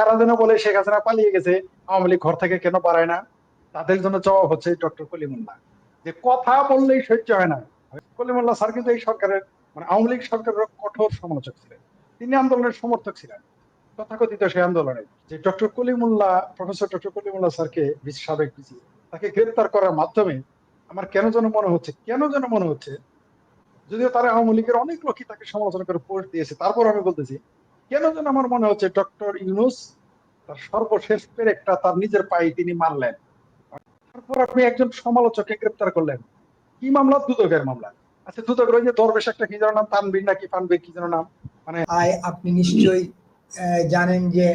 তারা যেন বলে শেখ হাসিনা পালিয়ে গেছে, আওয়ামী লীগ ঘর থেকে কেন পারায় না? তাদের জন্য জবাব হচ্ছে ডক্টর কলিমুল্লাহ। যে কথা বললেই সহ্য হয় না। কলিমুল্লাহ স্যার কিন্তু এই সরকারের মানে আওয়ামী লীগ সরকারের কঠোর সমালোচক ছিলেন। তিনি আন্দোলনের সমর্থক ছিলেন। তথাকথিত সেই আন্দোলনে যে doctor Kalimullah, professor doctor Kalimullah স্যারকে সাবেক ভিসি তাকে গ্রেপ্তার করার মাধ্যমে আমার কেন যেন মনে হচ্ছে, কেন যেন মনে হচ্ছে, যদিও তারা আওয়ামী লীগের অনেক লোকই তাকে সমালোচনা করে পোস্ট দিয়েছে, তারপর আমি বলতেছি কেন যেন আমার মনে হচ্ছে ডক্টর ইউনুস তার সর্বশেষ পেরেকটা তার নিজের পায়ে তিনি মারলেন। তারপর আপনি একজন সমালোচককে গ্রেপ্তার করলেন। কি মামলা? দুদকের মামলা। আচ্ছা দুদকের ওই যে দরবেশ একটা, কি যেন নাম? তানবীর নাকি কি যেন নাম? আয় আপনি নিশ্চয়ই জানেন যে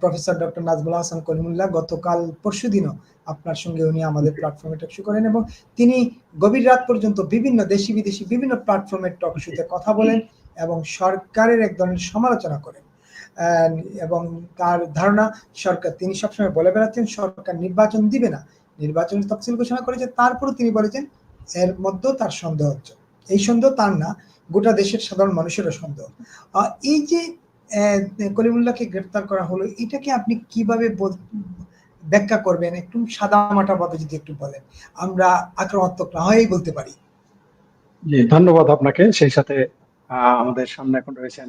প্রফেসর ডক্টর নাজমুল হাসান কলিমুল্লাহ গতকাল, পরশু দিনও আপনার সঙ্গে উনি আমাদের প্ল্যাটফর্মে টক করেন এবং তিনি গভীর রাত পর্যন্ত বিভিন্ন দেশি বিদেশি বিভিন্ন প্ল্যাটফর্মের টক শোতে কথা বলেন। এবং সরকারের এক ধরনের সমালোচনা করেন। এবং তার ধারণা, সরকার, তিনি সবসময় বলে বেড়াচ্ছেন, সরকার নির্বাচন দিবে না। নির্বাচনের তফসিল ঘোষণা করেছে, তারপরও তিনি বলেছেন এর মধ্যেও তার সন্দেহ হচ্ছে। এই সন্দেহ তার না, গোটা দেশের সাধারণ মানুষেরও সন্দেহ। এই যে কলিমুল্লাহকে গ্রেপ্তার করা হলো, এটাকে আপনি কীভাবে ব্যাখ্যা করবেন? একটু সাদা মাটা ভাবে যদি একটু বলেন। আমরা আক্রমণাত্মক না হয়েই বলতে পারি। জি, ধন্যবাদ আপনাকে। সেই সাথে আমাদের সামনে এখন রয়েছেন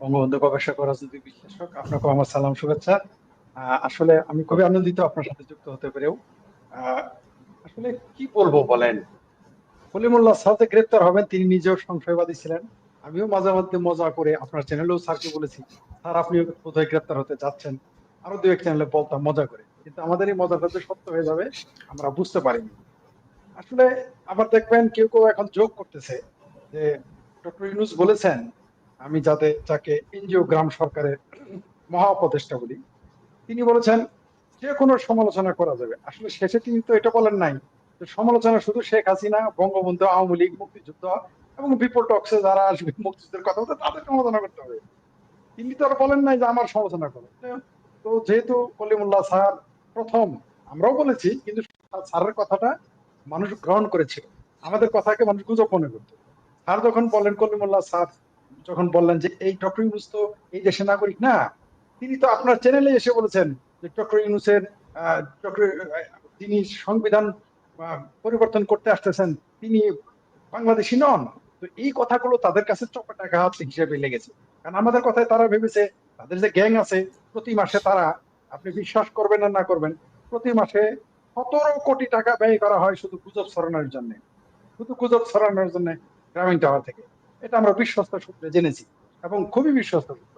বঙ্গবন্ধু গবেষক ও রাজনৈতিক বিশ্লেষক আপনাকে আমার সালাম, শুভেচ্ছা। আসলে আমি খুবই আনন্দিত আপনার সাথে যুক্ত হতে পেরেও। আসলে কি বলব বলেন? কলিমুল্লাহ সাথে গ্রেপ্তার হবেন, তিনি নিজেও সংশয়বাদী ছিলেন। আমিও মাঝে মধ্যে মজা করে আপনার চ্যানেলেও স্যারকে বলেছি, স্যার, আপনি কোথায় গ্রেপ্তার হতে যাচ্ছেন। আরও দু এক চ্যানেলে বলতাম, মজা করে। কিন্তু আমাদের এই মজাটা যে সত্য হয়ে যাবে, আমরা বুঝতে পারিনি। আসলে আবার দেখবেন, কেউ কেউ এখন যোগ করতেছে যে ডক্টর ইউনুস বলেছেন, আমি যাতে যাকে এনজিও গ্রাম সরকারের মহা বলি, তিনি বলেছেন, যে কোনো সমালোচনা করা যাবে। আসলে শেষে তিনি তো এটা বলেন নাই সমালোচনা শুধু শেখ হাসিনা, বঙ্গবন্ধু, আওয়ামী লীগ, মুক্তিযুদ্ধ এবং বিপুল টক্সে যারা আসবে মুক্তিযুদ্ধের কথা বলতে, তাদের সমালোচনা করতে হবে। তিনি তো আর বলেন নাই যে আমার সমালোচনা করে। তো যেহেতু কলিমুল্লাহ স্যার প্রথম, আমরাও বলেছি, কিন্তু স্যারের কথাটা মানুষ গ্রহণ করেছিল। আমাদের কথাকে মানুষ গুজব মনে করতো। স্যার যখন বললেন কলিমুল্লাহ স্যার যখন বললেন যে এই ডক্টর ইউনুস তো এই দেশের নাগরিক না, তিনি তো আপনার চ্যানেলে এসে বলেছেন যে ডক্টর ইউনুসের ডক্টর তিনি সংবিধান পরিবর্তন করতে আসতেছেন, তিনি বাংলাদেশি নন। তো এই কথাগুলো তাদের কাছে চপাটাঘাত হিসেবে লেগেছে। কারণ আমাদের কথায় তারা ভেবেছে, তাদের যে গ্যাং আছে, প্রতি মাসে তারা, আপনি বিশ্বাস করবেন আর না করবেন, প্রতি মাসে সতেরো কোটি টাকা ব্যয় করা হয় শুধু গুজব ছড়ানোর জন্য। শুধু গুজব ছড়ানোর জন্য। গ্রামীণ টাওয়ার থেকে। এটা আমরা বিশ্বস্ত সূত্রে জেনেছি এবং খুবই বিশ্বস্ত সূত্র।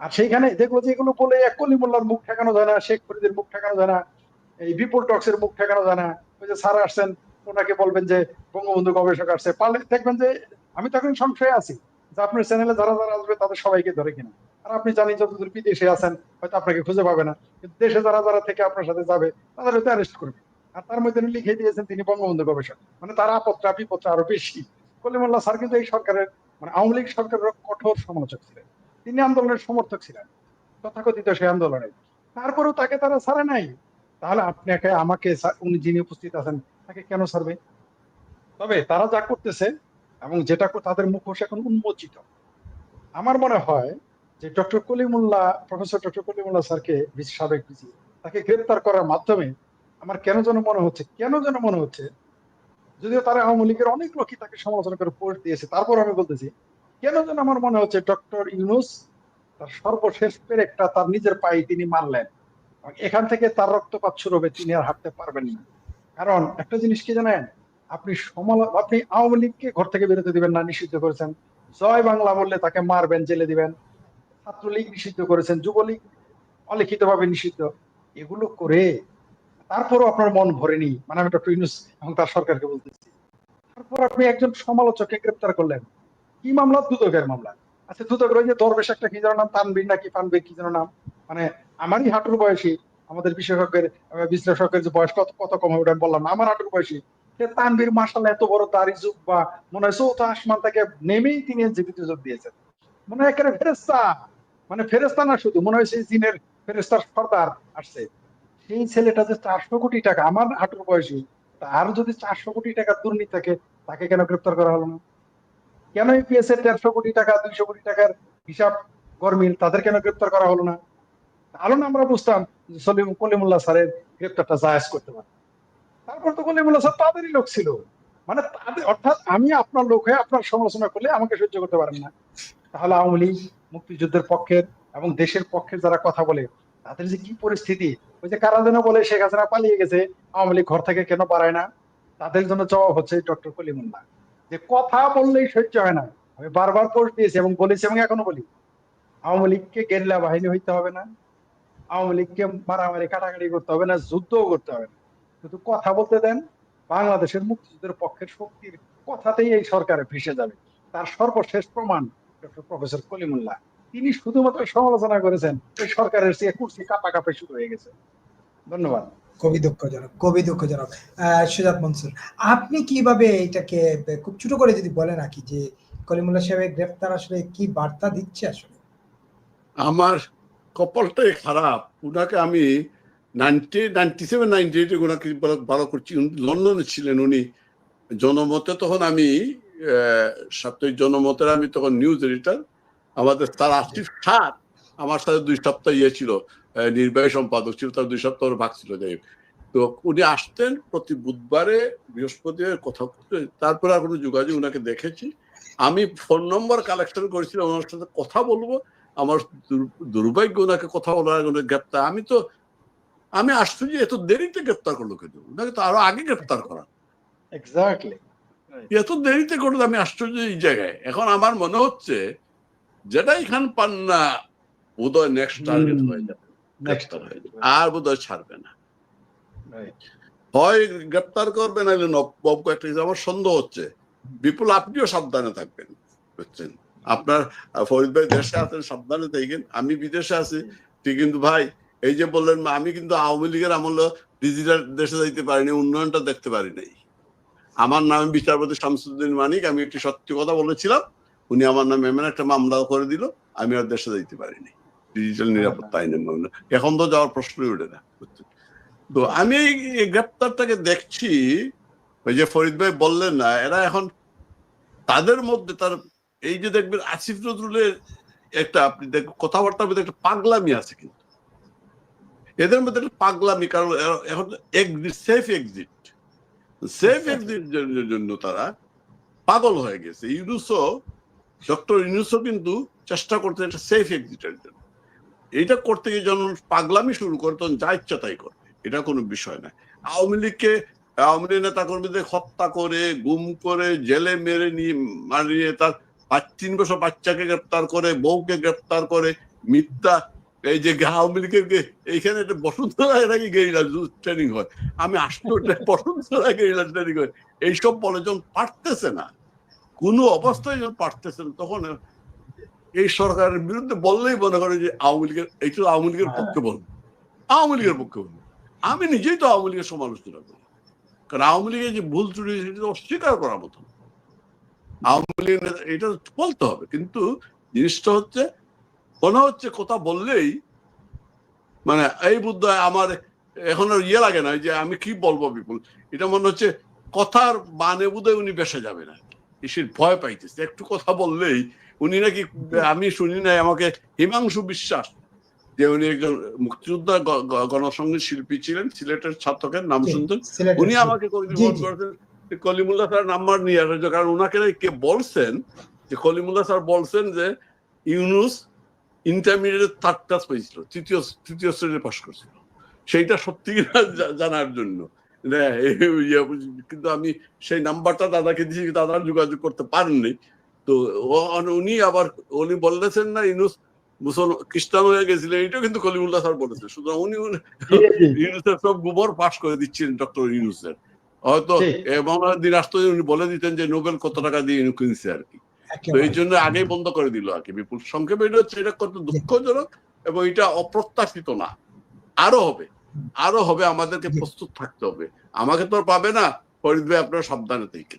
আর সেইখানে দেখব যে এগুলো বলে এক কলিমুল্লার মুখ ঠেকানো যায় না, শেখ ফরিদের মুখ ঠেকানো যায় না, এই বিপুল টক্সের মুখ ঠেকানো যায় না। ওই যে স্যার আসছেন, ওনাকে বলবেন যে বঙ্গবন্ধু গবেষক আসছে। পারলে দেখবেন যে আমি তখন সংশয়ে আছি যে আপনার চ্যানেলে যারা যারা আসবে তাদের সবাইকে ধরে কিনা। আর আপনি জানেন যতদূর বিদেশে আছেন, হয়তো আপনাকে খুঁজে পাবে না। কিন্তু দেশে যারা যারা থেকে আপনার সাথে যাবে তাদের হয়তো অ্যারেস্ট করবে। আর তার মধ্যে লিখে দিয়েছেন তিনি বঙ্গবন্ধু গবেষক। মানে তার আপত্রা বিপত্রা আরও বেশি। কলিমুল্লাহ স্যার কিন্তু এই সরকারের মানে আওয়ামী লীগ সরকারের কঠোর সমালোচক ছিলেন। তিনি আন্দোলনের সমর্থক ছিলেন, তথাকথিত সেই আন্দোলনে তারপরেও তাকে তারা ছাড়ে নাই। তাহলে আপনাকে আমাকে উনি যিনি উপস্থিত আছেন, তাকে কেন ছাড়বে? তবে তারা যা করতেছে এবং যেটা তাদের মুখোশ এখন উন্মোচিত। আমার মনে হয় যে doctor Kalimullah, professor doctor Kalimullah স্যারকে সাবেক ভিসি তাকে গ্রেপ্তার করার মাধ্যমে আমার কেন যেন মনে হচ্ছে, কেন যেন মনে হচ্ছে যদিও তারা আওয়ামী লীগের অনেক লোকই তাকে সমালোচনা করে পোস্ট দিয়েছে। তারপর আমি বলতেছি, কেন যেন আমার মনে হচ্ছে ডক্টর ইউনুস তার সর্বশেষ পেরেকটা তার নিজের পায়ে তিনি মারলেন। এখান থেকে তার রক্তপাত শুরু হবে, তিনি আর হাঁটতে পারবেন না। কারণ একটা জিনিস কি জানেন? আপনি সমালো, আপনি আওয়ামী লীগকে ঘর থেকে বেরোতে দিবেন না, নিষিদ্ধ করেছেন। জয় বাংলা বললে তাকে মারবেন, জেলে দিবেন। ছাত্রলীগ নিষিদ্ধ করেছেন, যুবলীগ অলিখিত ভাবে নিষিদ্ধ। এগুলো করে তারপরও আপনার মন ভরেনি। মানে আমি ডক্টর ইউনুস এবং তার সরকারকে বলতেছি। তারপর আপনি একজন সমালোচককে গ্রেপ্তার করলেন। কি মামলা? দুদকের মামলা। আচ্ছা দুদকের ওই যে দরবেশ একটা কি যেন নাম? তানবীর নাকি পানবীর কি যেন নাম? মানে আমারই হাঁটুর বয়সী আমাদের বিশেষজ্ঞের বিশ্লেষকের যে বয়স কত কত কম হবে ওটা বললাম না, আমার হাঁটুর বয়সী। তানবীর মাসাল এত বড় দাড়ি যুগ বা মনে হয় চৌথা আসমান থেকে নেমেই তিনি জীবিত যোগ দিয়েছেন। মনে হয় একেবারে ফেরেস্তা মানে ফেরেস্তা না শুধু মনে হয় সেই জিনের ফেরেস্তার সর্দার আসছে। সেই ছেলেটা যে চারশো কোটি টাকা আমার হাঁটুর বয়সী তার যদি চারশো কোটি টাকা দুর্নীতি থাকে, তাকে কেন গ্রেপ্তার করা হলো না? কেন ইপিএস এর দেড়শো কোটি টাকা, দুইশো কোটি টাকার হিসাব গরমিল, তাদের কেন গ্রেপ্তার করা হলো না? তাহলে না আমরা বুঝতাম সলিম কলিমুল্লাহ স্যারের গ্রেপ্তারটা জায়েজ করতে পারে। তারপর তো কলিমুল্লাহ স্যার তাদেরই লোক ছিল। মানে তাদের অর্থাৎ আমি আপনার লোক হয়ে আপনার সমালোচনা করলে আমাকে সহ্য করতে পারেন না। তাহলে আওয়ামী লীগ, মুক্তিযুদ্ধের পক্ষের এবং দেশের পক্ষের যারা কথা বলে তাদের যে কি পরিস্থিতি? ওই যে কারা যেন বলে শেখ হাসিনা পালিয়ে গেছে, আওয়ামী লীগ ঘর থেকে কেন বাড়ায় না? তাদের জন্য জবাব হচ্ছে ডক্টর কলিমুল্লাহ। যে কথা বললেই সহ্য হয় না। আমি বারবার পোস্ট দিয়েছি এবং বলেছি এবং এখনও বলি। আওয়ামী লীগকে গেরিলা বাহিনী হইতে হবে না। আওয়ামী লীগকে মারামারি, কাটাকাটি করতে হবে না, যুদ্ধও করতে হবে না। শুধু কথা বলতে দেন, বাংলাদেশের মুক্তিযুদ্ধের পক্ষের শক্তির কথাতেই এই সরকারে ভেসে যাবে। তার সর্বশেষ প্রমাণ ডক্টর প্রফেসর কলিমুল্লাহ। তিনি শুধুমাত্র সমালোচনা করেছেন সরকারের সে কুর্সি কাপা কাপে শুরু হয়ে গেছে। ধন্যবাদ। খুবই দুঃখজনক খুবই দুঃখজনক। সুজাত মনসুর আপনি কীভাবে এটাকে খুব ছোট করে যদি বলেন আর কি যে কলিমুল্লাহ সাহেবের গ্রেফতার আসলে কি বার্তা দিচ্ছে আসলে? আমার কপালটাই খারাপ। উনাকে আমি নাইনটি নাইনটি সেভেন নাইনটি এইটে ওনাকে ভালো- করছি। লন্ডনে ছিলেন উনি। জনমতে তখন আমি আহ, সাপ্তাহিক জনমতের আমি তখন নিউজ এডিটর। আমাদের তার আসিফ সাত আমার সাথে দুই সপ্তাহ ইয়ে ছিল নির্বাহী সম্পাদক ছিল তার দুই সপ্তাহ ভাগ ছিল যাই তো উনি আসতেন প্রতি বুধবারে বৃহস্পতিবার কথা তারপরে আর কোনো যোগাযোগ ওনাকে দেখেছি। আমি ফোন নম্বর কালেকশন করেছিলাম ওনার সাথে কথা বলব আমার দুর্ভাগ্য ওনাকে কথা বলার গ্রেপ্তার আমি তো আমি আশ্চর্য এত দেরিতে গ্রেপ্তার করল কেন? ওনাকে তো আরও আগে গ্রেপ্তার করা। এক্স্যাক্টলি এত দেরিতে করল আমি আশ্চর্য এই জায়গায়। এখন আমার মনে হচ্ছে যেটা এখান পান না বোধহয় নেক্সট টার্গেট হয়ে যাবে। গ্রেপ্তার হয়ে যাবে। আর বোধহয় ছাড়বে না। হয় গ্রেপ্তার করবে না নব কয়েকটা আমার সন্দেহ হচ্ছে। বিপুল আপনিও সাবধানে থাকবেন বুঝছেন? আপনার ফরিদ ভাই দেশে আছেন সাবধানে থাকেন। আমি বিদেশে আছি। ঠিক কিন্তু ভাই এই যে বললেন আমি কিন্তু আওয়ামী লীগের আমল ডিজিটাল দেশে যাইতে পারিনি উন্নয়নটা দেখতে পারি নাই। আমার নাম বিচারপতি শামসুদ্দিন মানিক আমি একটি সত্যি কথা বলেছিলাম উনি আমার নামে এমন একটা মামলা করে দিল আমি আর দেশে যাইতে পারিনি। ডিজিটাল নিরাপত্তা আইনের মামলা। এখন তো যাওয়ার প্রশ্নই ওঠে না। তো আমি এই গ্রেপ্তারটাকে দেখছি ওই যে ফরিদ ভাই বললেন না এরা এখন তাদের মধ্যে তার এই যে দেখবেন আসিফ নজরুলের একটা আপনি দেখ কথাবার্তার মধ্যে একটা পাগলামি আছে কিন্তু। এদের মধ্যে একটা পাগলামি কারণ এখন exit safe exit safe exit জন্য তারা পাগল হয়ে গেছে। ইউনুসও ডক্টর ইউনুসও কিন্তু চেষ্টা করতে একটা সেফ এক্সিটের জন্য। এইটা করতে গিয়ে যখন পাগলামি শুরু করে তখন যা ইচ্ছা তাই করবে এটা কোনো বিষয় না আওয়ামী লীগকে, আওয়ামী লীগ নেতা কর্মীদের হত্যা করে, গুম করে, জেলে মেরে নিয়ে, মারিয়ে তার তিন বছর বাচ্চাকে গ্রেপ্তার করে, বউকে গ্রেপ্তার করে, মিথ্যা। এই যে আওয়ামী লীগের এইখানে একটা বসুন্ধরা নাকি গেরিলা ট্রেনিং হয়। আমি আসলে বসুন্ধরা গেরিলা ট্রেনিং হয়। এইসব বলে যখন পারতেছে না। কোনো অবস্থায় যখন পারতেছেন তখন এই সরকারের বিরুদ্ধে বললেই মনে করে যে আওয়ামী লীগের এইটা আওয়ামী লীগের পক্ষে বলব। আওয়ামী লীগের পক্ষে বলব। আমি নিজেই তো আওয়ামী লীগের সমালোচনা করি। কারণ আওয়ামী লীগের যে ভুল ত্রুটি সেটা তো অস্বীকার করার মতো। আওয়ামী লীগের নেতা- এটা বলতে হবে। কিন্তু জিনিসটা হচ্ছে মনে হচ্ছে কথা বললেই মানে এই বুদ্ধ আমার এখন আর ইয়ে লাগে না যে আমি কি বলব বিপুল। এটা মনে হচ্ছে কথার মানে বোধহয় উনি বেসে যাবে না। সে ভয় পাইতেছে। একটু কথা বললেই উনি নাকি আমি শুনি নাই আমাকে হিমাংশু বিশ্বাস যে উনি একজন মুক্তিযোদ্ধা গণসংগীত শিল্পী ছিলেন সিলেটের ছাত্রকের নাম শুনতেন। উনি আমাকে করেছেন কলিমুল্লাহ স্যার নাম্বার নিয়ে আসে কারণ ওনাকে কে বলছেন যে কলিমুল্লাহ স্যার বলছেন যে ইউনুস ইন্টারমিডিয়েট থার্ড ক্লাস পেয়েছিল তৃতীয় তৃতীয় শ্রেণীতে পাশ করছিল। সেইটা সত্যি কিনা জানার জন্য। কিন্তু আমি সেই নাম্বারটা দাদাকে দিয়েছি দাদা যোগাযোগ করতে পারেননি। তো উনি আবার উনি বলেছেন না ইউনুস মুসল খ্রিস্টান হয়ে গেছিলেন এটাও কিন্তু কলিমুল্লাহ স্যার বলেছেন সুতরাং উনি উনি- ইউনুসের সব গোবর পাস করে দিচ্ছিলেন ডক্টর ইউনুসের হয়তো দিন আসতো উনি বলে দিতেন যে নোবেল কত টাকা দিয়ে কিনছে আর কি। তো এই জন্য আগেই বন্ধ করে দিল আর কি বিপুল সংক্ষেপে। এটা হচ্ছে এটা কত দুঃখজনক এবং এটা অপ্রত্যাশিত না। আরও হবে। আরও হবে আমাদেরকে প্রস্তুত থাকতে হবে। আমাকে তো পাবে না। ফরিদ ভাই আপনার সাবধানে থেকে